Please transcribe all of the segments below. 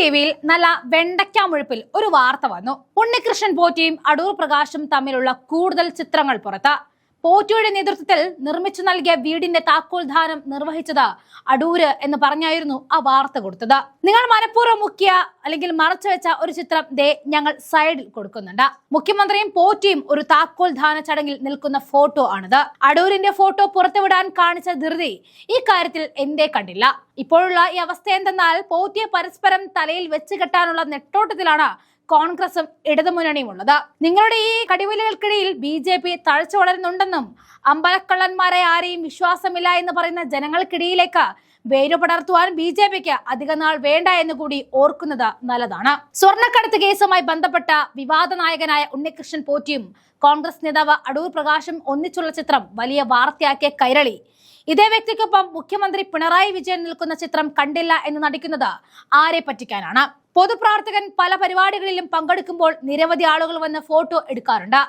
T വിയിൽ നല്ല വെണ്ടയ്ക്ക മുഴുപ്പിൽ ഒരു വാർത്ത വന്നു. ഉണ്ണികൃഷ്ണൻ പോറ്റിയും അടൂർ പ്രകാശും തമ്മിലുള്ള കൂടുതൽ ചിത്രങ്ങൾ പുറത്ത്. പോറ്റിയുടെ നേതൃത്വത്തിൽ നിർമ്മിച്ചു നൽകിയ വീടിന്റെ താക്കോൽദാനം നിർവഹിച്ചത് അടൂര് എന്ന് പറഞ്ഞായിരുന്നു ആ വാർത്ത കൊടുത്തത്. നിങ്ങൾ മനഃപൂർവം മുക്കിയ അല്ലെങ്കിൽ മറച്ചു വെച്ച ഒരു ചിത്രം ദേ ഞങ്ങൾ സൈഡിൽ കൊടുക്കുന്നുണ്ട്. മുഖ്യമന്ത്രിയും പോറ്റിയും ഒരു താക്കോൽ ധാന ചടങ്ങിൽ നിൽക്കുന്ന ഫോട്ടോ ആണിത്. അടൂരിന്റെ ഫോട്ടോ പുറത്തുവിടാൻ കാണിച്ച ധൃതി ഈ കാര്യത്തിൽ എന്തേ കണ്ടില്ല. ഇപ്പോഴുള്ള ഈ അവസ്ഥ എന്തെന്നാൽ പോറ്റിയെ പരസ്പരം തലയിൽ വെച്ച് കെട്ടാനുള്ള നെട്ടോട്ടത്തിലാണ് കോൺഗ്രസും ഇടതുമുന്നണിയും ഉള്ളത് നിങ്ങളുടെ ഈ കടിവലികൾക്കിടയിൽ ബി ജെ പി തഴച്ചു വളരുന്നുണ്ടെന്നും അമ്പലക്കള്ളന്മാരെ ആരെയും വിശ്വാസമില്ല എന്ന് പറയുന്ന ജനങ്ങൾക്കിടയിലേക്ക് വേരുപടർത്തുവാൻ ബി ജെ പിക്ക് അധിക നാൾ വേണ്ട എന്ന് കൂടി ഓർക്കുന്നത് നല്ലതാണ്. സ്വർണക്കടത്ത് കേസുമായി ബന്ധപ്പെട്ട വിവാദ നായകനായ ഉണ്ണികൃഷ്ണൻ പോറ്റിയും കോൺഗ്രസ് നേതാവ് അടൂർ പ്രകാശും ഒന്നിച്ചുള്ള ചിത്രം വലിയ വാർത്തയാക്കിയ കൈരളി. ഇതേ വ്യക്തിക്കൊപ്പം മുഖ്യമന്ത്രി പിണറായി വിജയൻ നിൽക്കുന്ന ചിത്രം കണ്ടില്ല എന്ന് നടിക്കുന്നത് ആരെ പറ്റിക്കാനാണ്. പൊതുപ്രവർത്തകൻ പല പരിപാടികളിലും പങ്കെടുക്കുമ്പോൾ നിരവധി ആളുകൾ വന്ന് ഫോട്ടോ എടുക്കാറുണ്ട്.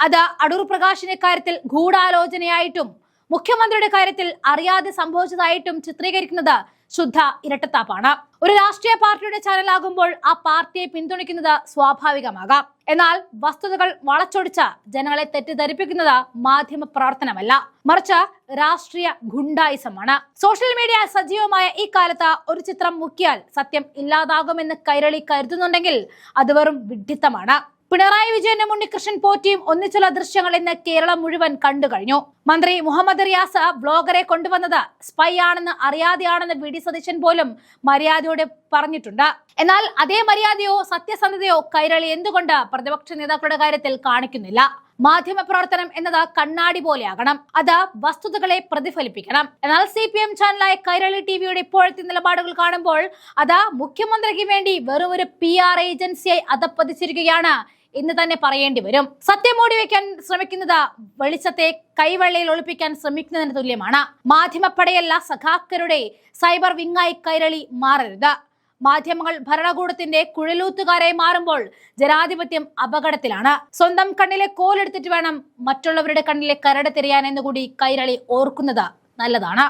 അത് അടൂർ പ്രകാശിന്റെ കാര്യത്തിൽ ഗൂഢാലോചനയായിട്ടും മുഖ്യമന്ത്രിയുടെ കാര്യത്തിൽ അറിയാതെ സംഭവിച്ചതായിട്ടും ചിത്രീകരിക്കുന്നത് ശുദ്ധ ഇരട്ടത്താപ്പാണ്. ഒരു രാഷ്ട്രീയ പാർട്ടിയുടെ ചാനലാകുമ്പോൾ ആ പാർട്ടിയെ പിന്തുണയ്ക്കുന്നത് സ്വാഭാവികമാകാം. എന്നാൽ വസ്തുതകൾ വളച്ചൊടിച്ച ജനങ്ങളെ തെറ്റിദ്ധരിപ്പിക്കുന്നത് മാധ്യമ പ്രവർത്തനമല്ല. മറിച്ച് രാഷ്ട്രീയ ഗുണ്ടായിസമാണ്. സോഷ്യൽ മീഡിയ സജീവമായ ഈ കാലത്ത് ഒരു ചിത്രം മുക്കിയാൽ സത്യം ഇല്ലാതാകുമെന്ന് കൈരളി കരുതുന്നുണ്ടെങ്കിൽ അത് വെറും വിഡ്ഢിത്തമാണ്. പിണറായി വിജയനും ഉണ്ണികൃഷ്ണൻ പോറ്റിയും ഒന്നിച്ചുള്ള ദൃശ്യങ്ങൾ ഇന്ന് കേരളം മുഴുവൻ കണ്ടു കഴിഞ്ഞു. മന്ത്രി മുഹമ്മദ് റിയാസ് ബ്ലോഗറെ കൊണ്ടുവന്നത് സ്പൈ ആണെന്ന് അറിയാതെയാണെന്ന് വി ഡി സതീശൻ പോലും മര്യാദയോടെ പറഞ്ഞിട്ടുണ്ട്. എന്നാൽ അതേ മര്യാദയോ സത്യസന്ധതയോ കൈരളി എന്തുകൊണ്ട് പ്രതിപക്ഷ നേതാക്കളുടെ കാര്യത്തിൽ കാണിക്കുന്നില്ല? മാധ്യമ പ്രവർത്തനം എന്നത് കണ്ണാടി പോലെയാകണം. അത് വസ്തുതകളെ പ്രതിഫലിപ്പിക്കണം. എന്നാൽ സി പി എം ചാനലായ കൈരളി ടിവിയുടെ ഇപ്പോഴത്തെ നിലപാടുകൾ കാണുമ്പോൾ അത് മുഖ്യമന്ത്രിക്ക് വേണ്ടി വെറും ഒരു പി ആർ ഏജൻസിയായി അധപ്പതിച്ചിരിക്കുകയാണ് എന്ന് തന്നെ പറയേണ്ടി വരും. സത്യം മൂടി വയ്ക്കാൻ ശ്രമിക്കുന്നത് വെളിച്ചത്തെ കൈവെള്ളയിൽ ഒളിപ്പിക്കാൻ ശ്രമിക്കുന്നതിന് തുല്യമാണ്. മാധ്യമപ്പടയല്ല സഖാക്കരുടെ സൈബർ വിങ്ങായി കൈരളി മാറരുത്. മാധ്യമങ്ങൾ ഭരണകൂടത്തിന്റെ കുഴലൂത്തുകാരായി മാറുമ്പോൾ ജനാധിപത്യം അപകടത്തിലാണ്. സ്വന്തം കണ്ണിലെ കോലെടുത്തിട്ട് വേണം മറ്റുള്ളവരുടെ കണ്ണിലെ കരട് തിരയാൻ എന്നുകൂടി കൈരളി ഓർക്കുന്നത് നല്ലതാണ്.